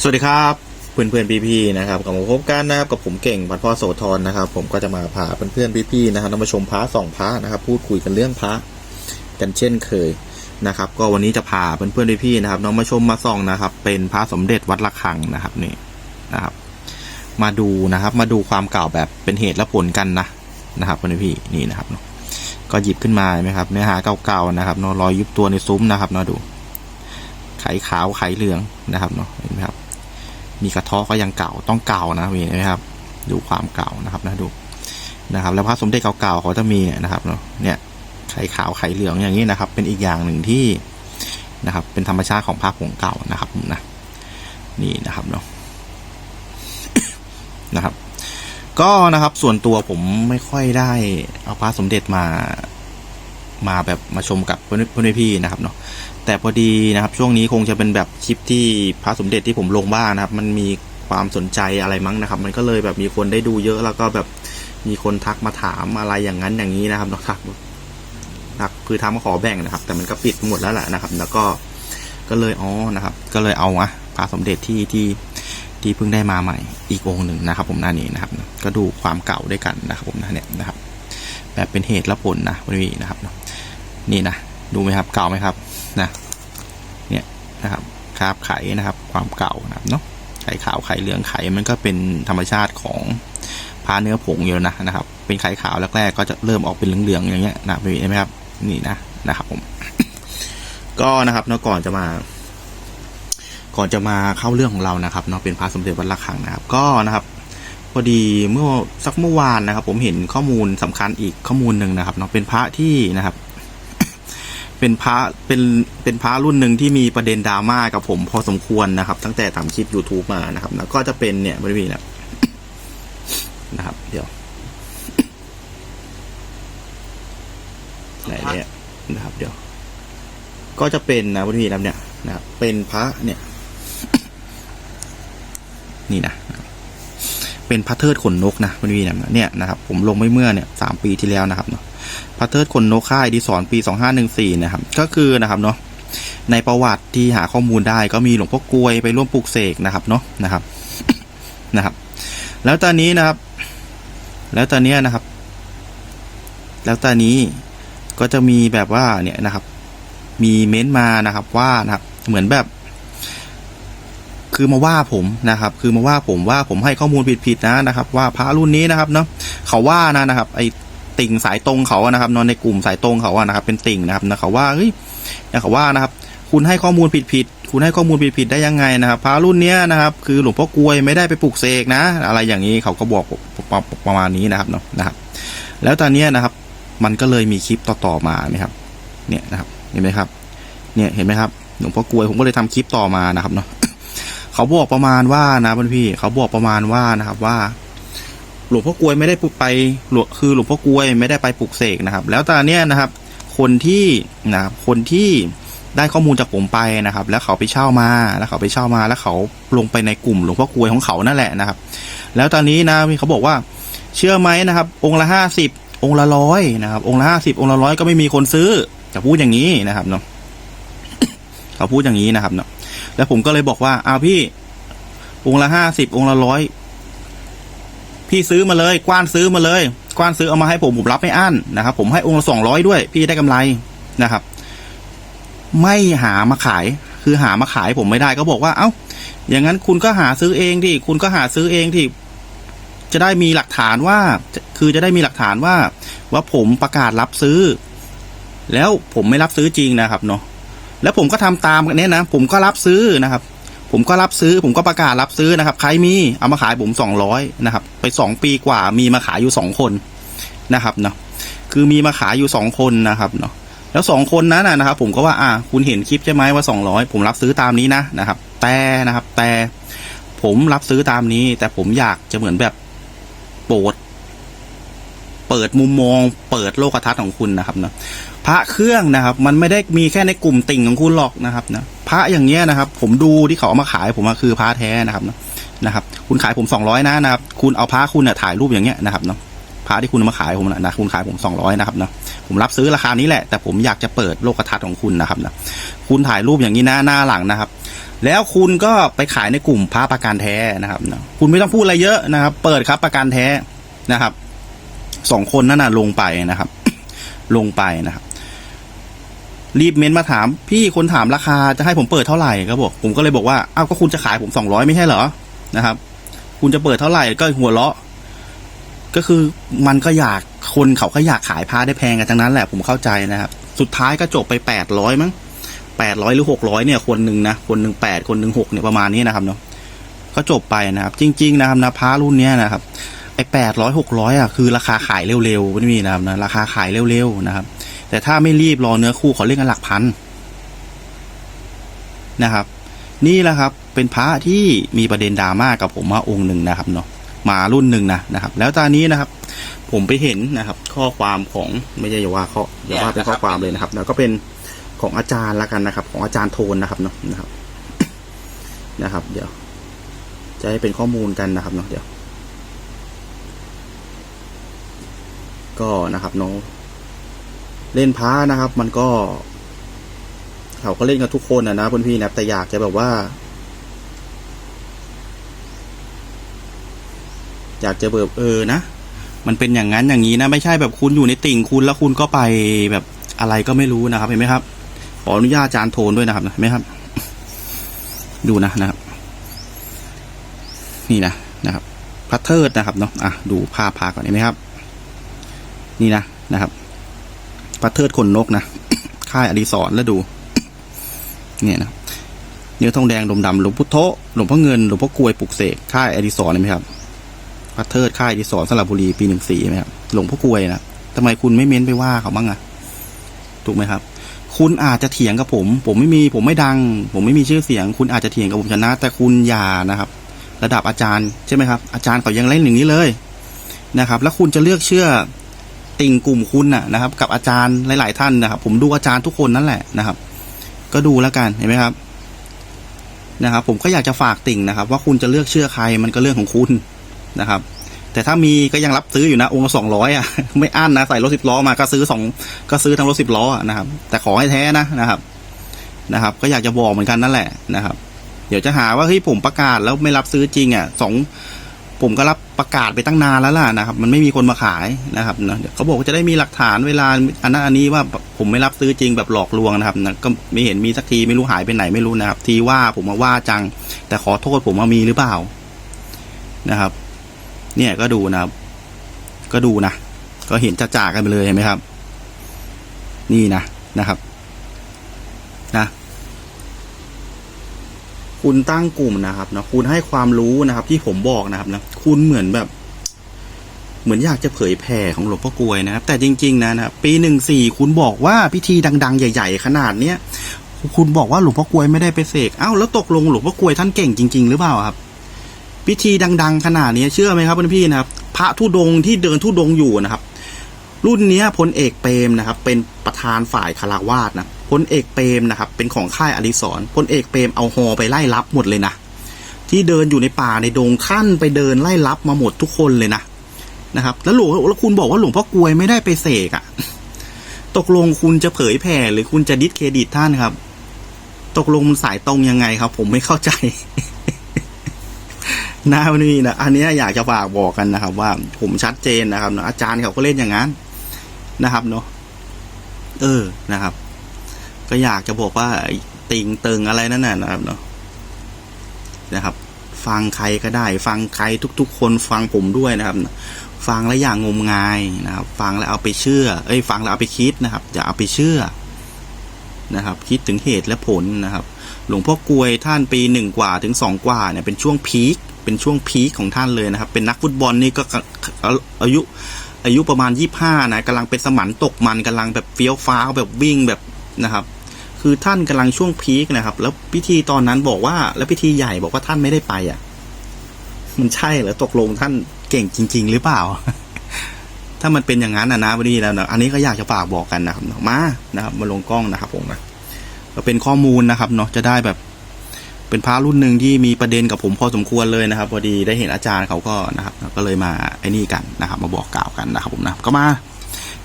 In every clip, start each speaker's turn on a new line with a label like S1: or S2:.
S1: สวัสดีครับเพื่อนเพื่อนพี่พี่ๆนะครับกลับมาพบกันนะครับกับผมเก่งพันพ่อโสธรนะครับ ผมก็จะมาพาเพื่อนเพื่อนพี่พี่ๆนะครับนำมาชมพระสองพระนะครับ พูดคุยกันเรื่องพระกันเช่นเคยนะครับ ก็วันนี้จะพาเพื่อนเพื่อนพี่พี่ๆนะครับน้องมาชมมาส่องนะครับ เป็นพระสมเด็จวัดระฆังนะครับนี่นะครับ มาดูนะครับ มาดูความเก่าแบบเป็นเหตุและผลกันนะนะครับเพื่อนพี่ๆนี่นะครับก็หยิบขึ้นมาไหมครับ เนื้อหาเก่าๆนะครับเนาะรอยยุบตัวในซุ้มนะครับเนาะดู ไขขาวไขเหลืองนะครับเนาะเห็นไหมครับ มีกระทาะก็ยังเก่าต้องเก่านะมีไหมครับ ดูความเก่านะครับนะดูนะครับ แล้วพระสมเด็จเก่าๆเขาจะมีนะครับเนาะเนี่ยไข่ขาวไข่เหลืองอย่างนี้นะครับ เป็นอีกอย่างหนึ่งที่นะครับ เป็นธรรมชาติของพระผงเก่านะครับนะนี่นะครับเนาะนะครับ ก็นะครับส่วนตัวผมไม่ค่อยได้เอาพระสมเด็จมามาแบบมาชมกับเพื่อนๆพี่ๆนะครับเนาะ แต่พอดีนะครับช่วงนี้คงจะเป็นแบบคลิปที่พระสมเด็จที่ผมลงบ้างนะครับ มันมีความสนใจอะไรมั้งนะครับ มันก็เลยแบบมีคนได้ดูเยอะแล้วก็แบบมีคนทักมาถามอะไรอย่างนั้นอย่างนี้นะครับนักทักคือทำมาขอแบ่งนะครับ แต่มันก็ปิดหมดแล้วแหละนะครับ แล้วก็ก็เลยอ๋อนะครับ ก็เลยเอาอะพระสมเด็จที่ที่ที่เพิ่งได้มาใหม่อีกองหนึ่งนะครับ ผมหน้านี้นะครับ ก็ดูความเก่าด้วยกันนะครับ ผมนะเนี่ยนะครับ แบบเป็นเหตุและผลนะวันนี้นะครับ นี่นะดูไหมครับเก่าไหมครับ นะเนี่ยนะครับคราบไข่นะครับ ความเก่านะครับเนาะไข่ขาวไข่เหลืองไข่มันก็เป็นธรรมชาติของพาเนื้อผงอยู่นะนะครับ เป็นไข่ขาวแรกๆก็จะเริ่มออกเป็นเหลืองๆอย่างเงี้ยนะเห็นไหมครับนี่นะนะครับผมก็นะครับเนาะก่อนจะมา ก่อนจะมาเข้าเรื่องของเรานะครับเนาะเป็นพระสมเด็จวัดระฆังนะครับ ก็นะครับพอดีเมื่อสักเมื่อวานนะครับ ผมเห็นข้อมูลสำคัญอีกข้อมูลหนึ่งนะครับเนาะเป็นพระที่นะครับ เป็นพระเป็นเป็นพระรุ่นหนึ่งที่มีประเด็นดราม่ากับผมพอสมควรนะครับ ตั้งแต่ทำคลิป YouTube มานะครับ แล้วก็จะเป็นเนี่ยบริวณนะนะครับ เดี๋ยวไหนเนี่ยนะครับ เดี๋ยว ก็จะเป็นนะบริวณนะเนี่ยนะครับเป็นพระเนี่ย นี่นะเป็นพระเทิดขนนกนะบริวณนะเนี่ยนะครับ ผมลงไม่เมื่อเนี่ยสามปีที่แล้วนะครับเนาะ พระเทิดคนนกค่ายดีสอนปี 2514 นะครับ ก็คือนะครับเนาะในประวัติที่หาข้อมูลได้ก็มีหลวงพ่อกลวยไปร่วมปลูกเสกนะครับเนาะนะครับนะครับ แล้วตอนนี้นะครับ แล้วตอนนี้นะครับ แล้วตอนนี้ก็จะมีแบบว่าเนี่ยนะครับ มีเม้นต์มานะครับว่านะครับ เหมือนแบบ คือมาว่าผมนะครับ คือมาว่าผมว่าผมให้ข้อมูลผิดๆนะนะครับ ว่าพระรุ่นนี้นะครับเนาะเขาว่านะนะครับ ไอ ติ่งสายตรงเขาอะนะครับนอนในกลุ่มสายตรงเขาอะนะครับ เป็นติ่งนะครับนะเขาว่าเฮ้ยนะเขาว่านะครับ คุณให้ข้อมูลผิดผิดคุณให้ข้อมูลผิดผิดได้ยังไงนะครับพระรุ่นเนี้ยนะครับ คือหลวงพ่อกลวยไม่ได้ไปปลูกเสกนะ อะไรอย่างนี้เขาก็บอกประมาณนี้นะครับเนาะนะครับ แล้วตอนเนี้ยนะครับ มันก็เลยมีคลิปต่อๆมาไหมครับ เนี่ยนะครับเห็นไหมครับ เนี่ยเห็นไหมครับหลวงพ่อกลวยผมก็เลยทำคลิปต่อมานะครับเนาะเขาบอกประมาณว่านะพี่เขาบอกประมาณว่านะครับว่า หลวงพ่อกลวยไม่ได้ปลุกไปหลวงคือหลวงพ่อกลวยไม่ได้ไปปลุกเสกนะครับ แล้วตอนเนี้ยนะครับ คนที่นะครับคนที่ได้ข้อมูลจากผมไปนะครับ แล้วเขาไปเช่ามาแล้วเขาไปเช่ามา แล้วเขาลงไปในกลุ่มหลวงพ่อกลวยของเขานั่นแหละนะครับ แล้วตอนนี้นะเขาบอกว่าเชื่อไหมนะครับ องค์ละห้าสิบองค์ละร้อยนะครับ องค์ละห้าสิบองค์ละร้อยก็ไม่มีคนซื้อจะพูดอย่างนี้นะครับเนาะเขาพูดอย่างนี้นะครับเนาะแล้วผมก็เลยบอกว่าอ้าวพี่องค์ละห้าสิบองค์ละร้อย พี่ซื้อมาเลยกว้านซื้อมาเลย กว้านซื้อเอามาให้ผมผมรับไม่อั้นนะครับ ผมให้องค์ละสองร้อยด้วย พี่ได้กำไรนะครับ ไม่หามาขาย คือหามาขายผมไม่ได้ก็บอกว่า เอ้า อย่างนั้นคุณก็หาซื้อเองที่คุณก็หาซื้อเองที่จะได้มีหลักฐานว่า คือจะได้มีหลักฐานว่า ว่าผมประกาศรับซื้อ แล้วผมไม่รับซื้อจริงนะครับเนาะแล้วผมก็ทำตามกันเนี้ยนะผมก็รับซื้อนะครับ ผมก็รับซื้อ ผมก็ประกาศรับซื้อนะครับ ใครมีเอามาขายผมสองร้อยนะครับ ไปสองปีกว่ามีมาขายอยู่สองคนนะครับเนาะคือมีมาขายอยู่สองคนนะครับเนาะแล้วสองคนนั้นนะครับ ผมก็ว่าอ่าคุณเห็นคลิปใช่ไหมว่าสองร้อยผมรับซื้อตามนี้นะนะครับ แต่นะครับ แต่ผมรับซื้อตามนี้ แต่ผมอยากจะเหมือนแบบโปรด เปิดมุมมอง เปิดโลกทัศน์ของคุณนะครับเนาะพระเครื่องนะครับ มันไม่ได้มีแค่ในกลุ่มติ่งของคุณหรอกนะครับนะพระอย่างเงี้ยนะครับ ผมดูที่เขาเอามาขายผมว่าคือพระแท้นะครับนะนะครับ คุณขายผมสองร้อยนะนะครับ คุณเอาพระคุณเนี่ยถ่ายรูปอย่างเงี้ยนะครับเนาะพระที่คุณเอามาขายผมนะนะคุณขายผมสองร้อยนะครับเนาะผมรับซื้อราคานี้แหละ แต่ผมอยากจะเปิดโลกทัศน์ของคุณนะครับนะคุณถ่ายรูปอย่างนี้หน้าหน้าหลังนะครับ แล้วคุณก็ไปขายในกลุ่มพระประกันแท้นะครับนะคุณไม่ต้องพูดอะไรเยอะนะครับ เปิดครับประกันแท้นะครับ สองคนนั่นน่ะลงไปนะครับ ลงไปนะครับ รีบเม้นมาถาม พี่คนถามราคาจะให้ผมเปิดเท่าไหร่ก็บอก ผมก็เลยบอกว่าอ้าวก็คุณจะขายผมสองร้อยไม่ใช่เหรอนะครับ คุณจะเปิดเท่าไหร่ก็หัวเราะ ก็คือมันก็อยากคนเขาก็อยากขายพาได้แพงกันทั้งนั้นแหละผมเข้าใจนะครับ สุดท้ายก็จบไปแปดร้อยมั้งแปดร้อยหรือหกร้อยเนี่ยคนหนึ่งนะคนหนึ่งแปดคนหนึ่งหกเนี่ยประมาณนี้นะครับเนาะก็จบไปนะครับ จริง ๆ นะครับนะพารุ่นเนี้ยนะครับ ไอ้แปดร้อยหกร้อยอะคือราคาขายเร็วๆไม่มีนะครับนะราคาขายเร็วๆนะครับ แต่ถ้าไม่รีบรอเนื้อคู่ขาเล่นกันหลักพันนะครับ นี่แหละครับเป็นพระที่มีประเด็นดราม่ากับผมมาองค์หนึ่งนะครับเนาะมารุ่นหนึ่งนะนะครับ แล้วตอนนี้นะครับ ผมไปเห็นนะครับ ข้อความของไม่ใช่อย่าว่าข้ออย่าว่าเป็นข้อความเลยนะครับ แล้วก็เป็นของอาจารย์ละกันนะครับ ของอาจารย์โทนนะครับเนาะนะครับ นะครับ เดี๋ยว จะให้เป็นข้อมูลกันนะครับเนาะเดี๋ยว ก็นะครับเนาะเล่นพ้านะครับ มันก็เขาก็เล่นกันทุกคนนะนะเพื่อนพี่นะแต่อยากจะแบบว่า อยากจะแบบเออนะมันเป็นอย่างนั้นอย่างนี้นะ ไม่ใช่แบบคุณอยู่ในติ่งคุณแล้วคุณก็ไปแบบอะไรก็ไม่รู้นะครับ เห็นไหมครับ ขออนุญาตอาจารย์โทนด้วยนะครับเห็นไหมครับ ดูนะนะครับ นี่นะนะครับพระเทิร์ดนะครับเนาะอะดูภาพพาก่อนเห็นไหมครับ นี่นะนะครับพระเทิดขนนกนะค่ายอดิศรแล้วดู เนี่ยนะเนื้อทองแดงดมดำหลวงพุทโธหลวงพ่อเงินหลวงพ่อกลวยปลุกเสกค่ายอดิศรเห็นไหมครับพระเทิดค่ายอดิศรสระบุรีปีหนึ่งสี่ไหมครับหลวงพ่อกลวยนะทำไมคุณไม่เม้นไปว่าเขาบ้างอะถูกไหมครับ คุณอาจจะเถียงกับผม ผมไม่มี ผมไม่ดัง ผมไม่มีชื่อเสียง คุณอาจจะเถียงกับผมชนะ แต่คุณอย่านะครับ ระดับอาจารย์ใช่ไหมครับ อาจารย์เขายังเล่นอย่างนี้เลยนะครับ แล้วคุณจะเลือกเชื่อ ติ่งกลุ่มคุณน่ะนะครับ กับอาจารย์หลาย ๆ ท่านนะครับ ผมดูอาจารย์ทุกคนนั่นแหละนะครับ ก็ดูแล้วกันเห็นไหมครับ นะครับ ผมก็อยากจะฝากติ่งนะครับ ว่าคุณจะเลือกเชื่อใครมันก็เรื่องของคุณนะครับ แต่ถ้ามีก็ยังรับซื้ออยู่นะองค์ละสองร้อยอะไม่อั้นนะใส่รถสิบล้อมาก็ซื้อสองก็ซื้อทั้งรถสิบล้อนะครับ แต่ขอให้แท้นะนะครับ นะครับ ก็อยากจะบอกเหมือนกันนั่นแหละนะครับ เดี๋ยวจะหาว่าเฮ้ยผมประกาศแล้วไม่รับซื้อจริงอะสอง ผมก็รับประกาศไปตั้งนานแล้วล่ะนะครับ มันไม่มีคนมาขายนะครับนะเดี๋ยวเขาบอกจะได้มีหลักฐานเวลาอันนั้นอันนี้ว่าผมไม่รับซื้อจริงแบบหลอกลวงนะครับนะก็ไม่เห็นมีสักทีไม่รู้หายไปไหนไม่รู้นะครับ ทีว่าผมมาว่าจัง แต่ขอโทษผมมามีหรือเปล่านะครับ เนี่ยก็ดูนะครับ ก็ดูนะก็เห็นจะจ่ากันไปเลยเห็นไหมครับ นี่นะนะครับนะ คุณตั้งกลุ่มนะครับนะคุณให้ความรู้นะครับ ที่ผมบอกนะครับนะคุณเหมือนแบบ เหมือนอยากจะเผยแผ่ของหลวงพ่อกลวยนะครับ แต่จริง ๆนะนะปีหนึ่งสี่คุณบอกว่าพิธีดัง ๆ ใหญ่ ๆ ขนาดเนี้ยคุณบอกว่าหลวงพ่อกลวยไม่ได้ไปเสกอ้าวแล้วตกลงหลวงพ่อกลวยท่านเก่งจริง ๆ หรือเปล่าครับ พิธีดัง ๆ ขนาดนี้เชื่อไหมครับเพื่อนพี่นะครับ พระธุดงที่เดินธุดงอยู่นะครับ รุ่นนี้พลเอกเปรมนะครับ เป็นประธานฝ่ายคาราวาสนะพลเอกเปรมนะครับ เป็นของค่ายอดิศรพลเอกเปรมเอาฮอไปไล่รับหมดเลยนะที่เดินอยู่ในป่าในดงขั้นไปเดินไล่รับมาหมดทุกคนเลยนะนะครับ แล้วหลวงแล้วคุณบอกว่าหลวงพ่อกลวยไม่ได้ไปเสกอะตกลงคุณจะเผยแผ่หรือคุณจะดิสเครดิตท่านครับ ตกลงมันสายตรงยังไงครับ ผมไม่เข้าใจนะวันนี้นะอันนี้อยากจะฝากบอกกันนะครับ ว่าผมชัดเจนนะครับอะอาจารย์เขาก็เล่นอย่างนั้น นะครับเนาะเออนะครับ ก็อยากจะบอกว่าติงเติงอะไรนั่นน่ะนะครับเนาะนะครับ ฟังใครก็ได้ ฟังใครทุก ๆ คนฟังผมด้วยนะครับฟังแล้วอย่างงมงายนะครับ ฟังแล้วเอาไปเชื่อ เอ้ย ฟังแล้วเอาไปคิดนะครับ อย่าเอาไปเชื่อนะครับ คิดถึงเหตุและผลนะครับ หลวงพ่อกลวยท่านปีหนึ่งกว่าถึงสองกว่าเนี่ยเป็นช่วงพีคเป็นช่วงพีคของท่านเลยนะครับ เป็นนักฟุตบอลนี่ก็อายุ อายุประมาณยี่ห้านะกำลังเป็นสมันตกมันกำลังแบบเฟี้ยวฟ้าวแบบวิ่งแบบนะครับ คือท่านกำลังช่วงพีคนะครับ แล้วพิธีตอนนั้นบอกว่า แล้วพิธีใหญ่บอกว่าท่านไม่ได้ไปอะ มันใช่เหรอตกลงท่านเก่งจริง ๆ หรือเปล่า ถ้ามันเป็นอย่างนั้นนะนะวันนี้แล้วนะอันนี้ก็อยากจะฝากบอกกันนะครับมานะครับ มาลงกล้องนะครับผมนะก็เป็นข้อมูลนะครับเนาะจะได้แบบ เป็นพระรุ่นหนึ่งที่มีประเด็นกับผมพอสมควรเลยนะครับพอดีได้เห็นอาจารย์เขาก็นะครับ ก็เลยมาไอ้นี่กันนะครับ มาบอกกล่าวกันนะครับผมนะก็มา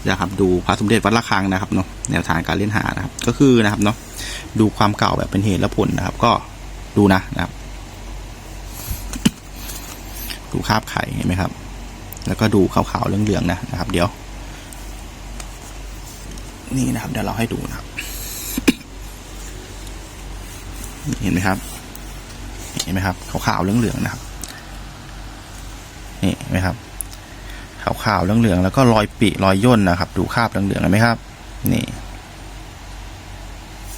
S1: นะครับดูพระสมเด็จวัดระฆังนะครับเนาะแนวทางการเล่นหานะครับ ก็คือนะครับเนาะดูความเก่าแบบเป็นเหตุและผลนะครับ ก็ดูนะนะครับ ดูคาบไข่เห็นไหมครับ แล้วก็ดูขาวๆเหลืองๆนะนะครับ เดี๋ยว นี่นะครับเดี๋ยวเราให้ดูนะครับ เห็นไหมครับ เห็นไหมครับขาวๆเหลืองๆนะครับนี่เห็นไหมครับขาวๆเหลืองๆแล้วก็รอยปีรอยย่นนะครับ ดูคราบเหลืองๆเห็นไหมครับ นี่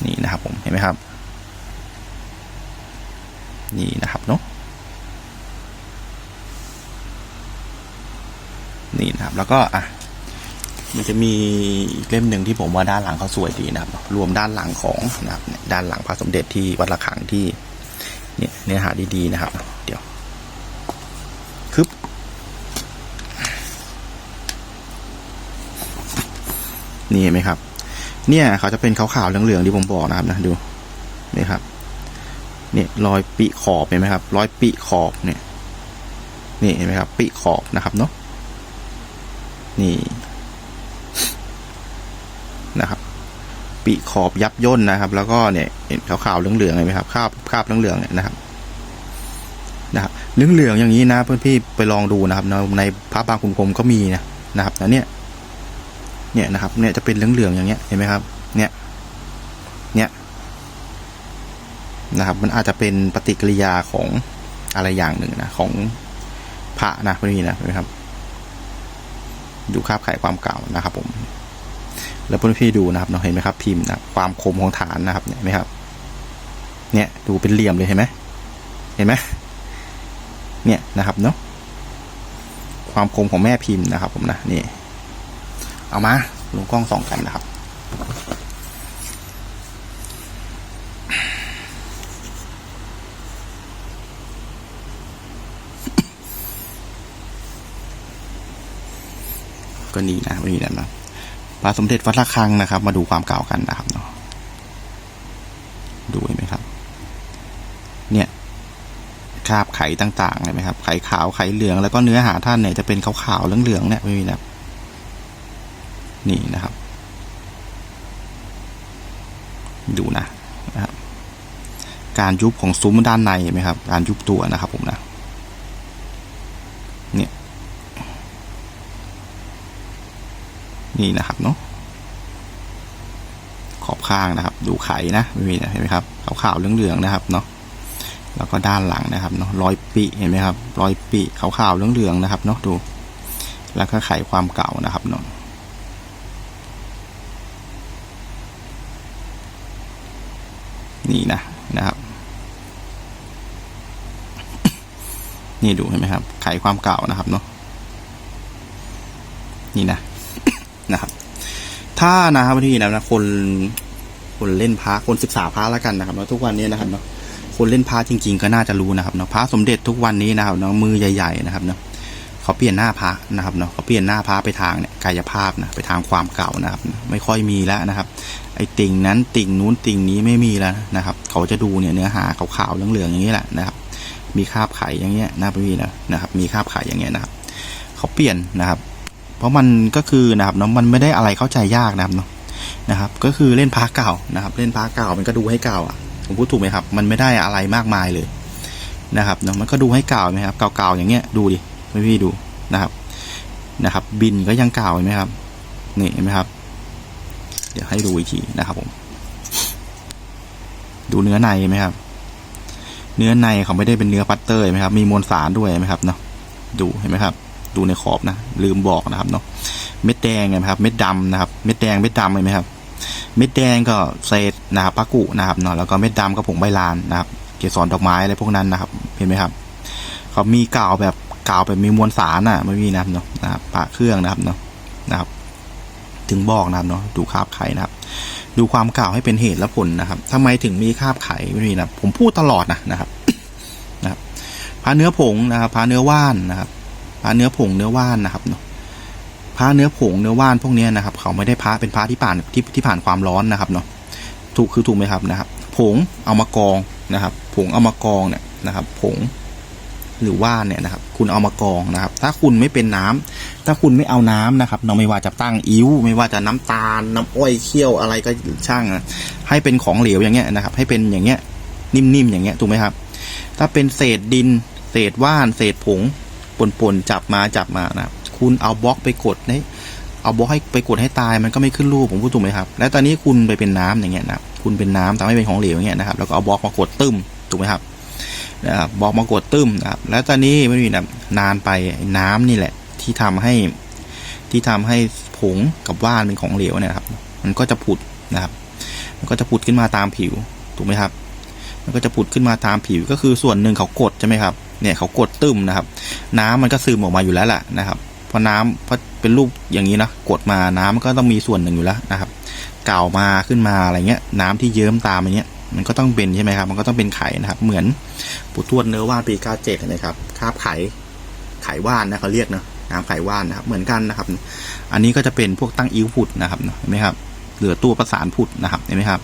S1: นี่นะครับ ผมเห็นไหมครับ นี่นะครับเนาะนี่นะครับ แล้วก็อะ มันจะมีอีกเล่มหนึ่งที่ผมว่าด้านหลังเขาสวยดีนะครับ รวมด้านหลังของนะครับด้านหลังพระสมเด็จที่วัดระฆังที่เนี่ยเนื้อหาดีๆนะครับ เดี๋ยวคึบนี่เห็นไหมครับ เนี่ยเขาจะเป็นขาวๆเหลืองๆที่ผมบอกนะครับนะดูนี่ครับ เนี่ยรอยปีขอบเห็นไหมครับรอยปีขอบเนี่ย นี่เห็นไหมครับปีขอบนะครับเนาะนี่ นะครับ ปีขอบยับย่นนะครับ แล้วก็เนี่ยเห็นขาวๆเหลืองๆเห็นไหมครับคราบคราบเหลืองๆเนี่ยนะครับนะครับเหลืองๆอย่างนี้นะเพื่อนพี่ไปลองดูนะครับ ในพระบางขุนพรมก็มีนะนะครับแล้วเนี่ยเนี่ยนะครับเนี่ยจะเป็นเหลืองๆอย่างเงี้ยเห็นไหมครับ เนี่ยเนี่ยนะครับ มันอาจจะเป็นปฏิกิริยาของอะไรอย่างหนึ่งนะของพระนะเพื่อนพี่นะเห็นไหมครับ ดูคราบไขความเก่านะครับผม แล้วเพื่อนพี่ดูนะครับเนาะเห็นไหมครับพิมพ์นะความคมของฐานนะครับเนี่ยเห็นไหมครับ เนี่ยดูเป็นเหลี่ยมเลยเห็นไหมเห็นไหมเนี่ยนะครับเนาะความคมของแม่พิมพ์นะครับ ผมนะนี่ เอามาลงกล้องส่องกันนะครับก็นี่นะนี่นะ พระสมเด็จวัดระฆังนะครับ มาดูความเก่ากันนะครับเนาะดูเห็นไหมครับ เนี่ยคราบไข่ต่างๆเห็นไหมครับ ไข่ขาวไข่เหลืองแล้วก็เนื้อหาท่านเนี่ยจะเป็นขาวๆเหลืองๆเนี่ยไม่มีนะนี่นะครับ ดูนะนะครับ การยุบของซุ้มด้านในเห็นไหมครับ การยุบตัวนะครับผมนะ เนี่ย นี่นะครับเนาะขอบข้างนะครับ ดูไข่นะไม่มีนะเห็นไหมครับขาวๆเหลืองๆนะครับเนาะแล้วก็ด้านหลังนะครับเนาะรอยปีเห็นไหมครับรอยปีขาวๆเหลืองๆนะครับเนาะดู แล้วก็ไขความเก่านะครับเนาะนี่นะนะครับ นี่ดูเห็นไหมครับ ไขความเก่านะครับเนาะนี่นะ นะครับ ถ้านะครับที่นะนะคนคนเล่นพระคนศึกษาพระแล้วกันนะครับแล้วทุกวันนี้นะครับเนาะคนเล่นพระจริง ๆ ก็น่าจะรู้นะครับเนาะพระสมเด็จทุกวันนี้นะครับเนาะมือใหญ่ ๆ นะครับเนาะเขาเปลี่ยนหน้าพระนะครับเนาะเขาเปลี่ยนหน้าพระไปทางเนี่ยกายภาพนะไปทางความเก่านะครับ ไม่ค่อยมีแล้วนะครับ ไอ้ติ่งนั้นติ่งนู้นติ่งนี้ไม่มีแล้วนะครับ เขาจะดูเนี่ยเนื้อหาขาวๆเหลืองๆอย่างนี้แหละนะครับ มีคราบไข่อย่างเงี้ยนะพี่นะนะครับ มีคราบไข่อย่างเงี้ยนะครับ เขาเปลี่ยนนะครับ ราะมันก็คือนะครับเนาะมันไม่ได้อะไรเข้าใจยากนะครับเนาะนะครับ ก็คือเล่นพระเก่านะครับ เล่นพระเก่ามันก็ดูให้เก่าอะผมพูดถูกไหมครับ มันไม่ได้อะไรมากมายเลยนะครับเนาะมันก็ดูให้เก่าไหมครับเก่าๆอย่างเงี้ยดูดิไม่พี่ดูนะครับนะครับ บินก็ยังเก่าเห็นไหมครับนี่เห็นไหมครับ เดี๋ยวให้ดูอีกทีนะครับ ผม ดูเนื้อในไหมครับ เนื้อในเขาไม่ได้เป็นเนื้อปัตเตอร์ไหมครับ มีมวลสารด้วยไหมครับเนาะดูเห็นไหมครับ ดูในขอบนะ ลืมบอกนะครับเนาะเม็ดแดงนไหมครับ เม็ดดำนะครับ เม็ดแดงเม็ดดำเห็นไหมครับ เม็ดแดงก็เศษนะครับปะกุนะครับเนาะแล้วก็เม็ดดำก็ผงใบลานนะครับ เกสรดอกไม้อะไรพวกนั้นนะครับ เห็นไหมครับเขามีกาวแบบกาวแบบมีมวลสารน่ะไม่มีนะครับเนาะนะครับปะเครื่องนะครับเนาะนะครับ ถึงบอกนะครับเนาะดูคราบไข่นะครับ ดูความเก่าให้เป็นเหตุและผลนะครับทำไมถึงมีคราบไข่ไม่มีนะผมพูดตลอดนะนะครับนะครับพาเนื้อผงนะครับพาเนื้อว่านนะครับ พาเนื้อผงเนื้อว่านนะครับเนาะพระเนื้อผงเนื้อว่านพวกนี้นะครับ เขาไม่ได้พระเป็นพระที่ผ่านที่ที่ผ่านความร้อนนะครับเนาะถูกคือถูกไหมครับนะครับ ผงเอามากองนะครับ ผงเอามากองเนี่ยนะครับ ผงหรือว่าเนี่ยนะครับ คุณเอามากองนะครับ ถ้าคุณไม่เป็นน้ำถ้าคุณไม่เอาน้ำนะครับเนาะไม่ว่าจะตั้งอิ้วไม่ว่าจะน้ำตาล น้ำอ้อยเคี่ยวอะไรก็ช่างนะให้เป็นของเหลวอย่างเงี้ยนะครับ ให้เป็นอย่างเงี้ย นิ่มๆอย่างเงี้ยถูกไหมครับ ถ้าเป็นเศษดิน เศษว่าน เศษผง ปนๆจับมาจับมานะคุณเอาบล็อกไปกดให้เอาบล็อกให้ไปกดให้ตายมันก็ไม่ขึ้นรูปผมพูดถูกไหมครับ แล้วตอนนี้คุณไปเป็นน้ำอย่างเงี้ยนะคุณเป็นน้ำทำให้เป็นของเหลวอย่างเงี้ยนะครับแล้วก็เอาบล็อกมากดตึ้มถูกไหมครับนะครับบล็อกมากดตึ้มนะครับแล้วตอนนี้ไม่มีนะนานไปไอ้น้ำนี่แหละ ที่ทำให้ที่ทำให้ผงกับว่านเป็นของเหลวเนี่ยครับ มันก็จะผุดนะครับ มันก็จะผุดขึ้นมาตามผิวถูกไหมครับ มันก็จะผุดขึ้นมาตามผิวก็คือส่วนหนึ่งเขากดใช่ไหมครับ เนี่ยเขากดตึมนะครับ น้ำมันก็ซึมออกมาอยู่แล้วแหละนะครับเพราะน้ำเพราะเป็นรูปอย่างนี้นะกดมาน้ำมันก็ต้องมีส่วนหนึ่งอยู่แล้วนะครับเก่ามาขึ้นมาอะไรเงี้ย น้ำที่เยิ้มตามอย่างเงี้ยมันก็ต้องเป็นใช่ไหมครับ มันก็ต้องเป็นไข่นะครับ เหมือนปู่ทวดเนื้อว่านปีเก้าเจ็ดนะครับคาบไข่ไข่ว่านนะเขาเรียกนะน้ำไข่ว่านนะครับ เหมือนกันนะครับ อันนี้ก็จะเป็นพวกตั้งอิ้วผุดนะครับเห็นไหมครับ เหลือตัวประสานผุดนะครับเห็นไหมครับ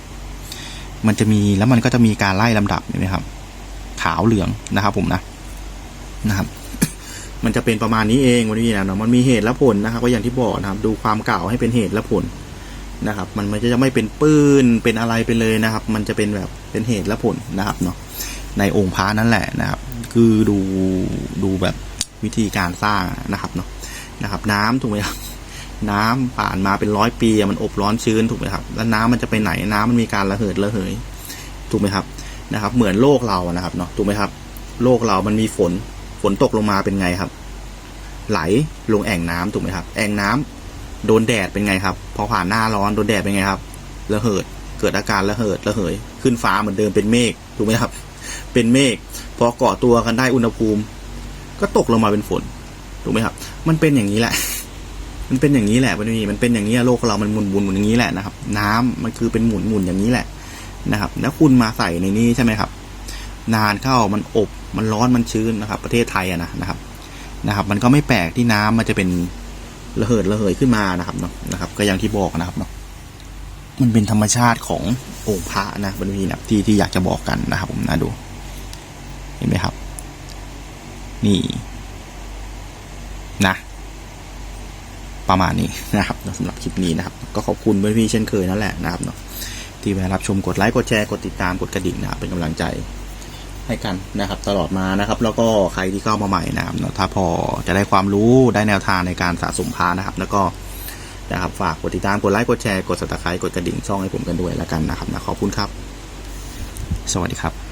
S1: มันจะมีแล้วมันก็จะมีการไล่ลำดับเห็นไหมครับ ขาวเหลืองนะครับ ผมนะ นะครับ มันจะเป็นประมาณนี้เองวันนี้นะเนาะมันมีเหตุและผลนะครับก็อย่างที่บอกนะครับ ดูความเก่าให้เป็นเหตุและผลนะครับ มันมันจะไม่เป็นปื้นเป็นอะไรไปเลยนะครับ มันจะเป็นแบบเป็นเหตุและผลนะครับเนาะในองค์พระนั่นแหละนะครับ คือดูดูแบบวิธีการสร้างนะครับเนาะนะครับ น้ำถูกไหมครับน้ำผ่านมาเป็นร้อยปีมันอบร้อนชื้นถูกไหมครับ แล้วน้ำมันจะไปไหนน้ำมันมีการระเหิดระเหย ถูกไหมครับนะครับ เหมือนโลกเรานะครับเนาะถูกไหมครับ โลกเรามันมีฝน ฝนตกลงมาเป็นไงครับ ไหลลงแอ่งน้ำถูกไหมครับ แอ่งน้ำโดนแดดเป็นไงครับ พอผ่านหน้าร้อนโดนแดดเป็นไงครับระเหิดเกิดอาการระเหิดระเหย ขึ้นฟ้าเหมือนเดิมเป็นเมฆถูกไหมครับ เป็นเมฆพอเกาะตัวกันได้อุณหภูมิ ก็ตกลงมาเป็นฝนถูกไหมครับ มันเป็นอย่างนี้แหละ มันเป็นอย่างนี้แหละมันมีมันเป็นอย่างนี้โลกเรามันหมุนหมุนหมุนอย่างนี้แหละนะครับ น้ำมันคือเป็นหมุนหมุนอย่างนี้แหละนะครับ แล้วคุณมาใส่ในนี้ใช่ไหมครับ นานเข้ามันอบ มันร้อนมันชื้นนะครับ ประเทศไทยอะนะนะครับนะครับ มันก็ไม่แปลกที่น้ำมันจะเป็นระเหิดระเหยขึ้นมานะครับเนาะนะครับ ก็อย่างที่บอกนะครับเนาะมันเป็นธรรมชาติขององค์พระนะบรรพีนะที่ที่อยากจะบอกกันนะครับ ผมนะดู เห็นไหมครับ นี่นะ ประมาณนี้นะครับสำหรับคลิปนี้นะครับ ก็ขอบคุณเพื่อนพี่เช่นเคยนั่นแหละนะครับเนาะที่แวะรับชมกดไลค์กดแชร์กดติดตามกดกระดิ่งนะครับเป็นกำลังใจ ให้กันนะครับตลอดมานะครับ แล้วก็ใครที่เข้ามาใหม่นะครับนะถ้าพอจะได้ความรู้ได้แนวทางในการสะสมพานะครับ แล้วก็นะครับฝากกดติดตามกดไลค์กดแชร์กดสับสไครต์กดกระดิ่งช่องให้ผมกันด้วยแล้วกันนะครับนะขอบคุณครับ สวัสดีครับ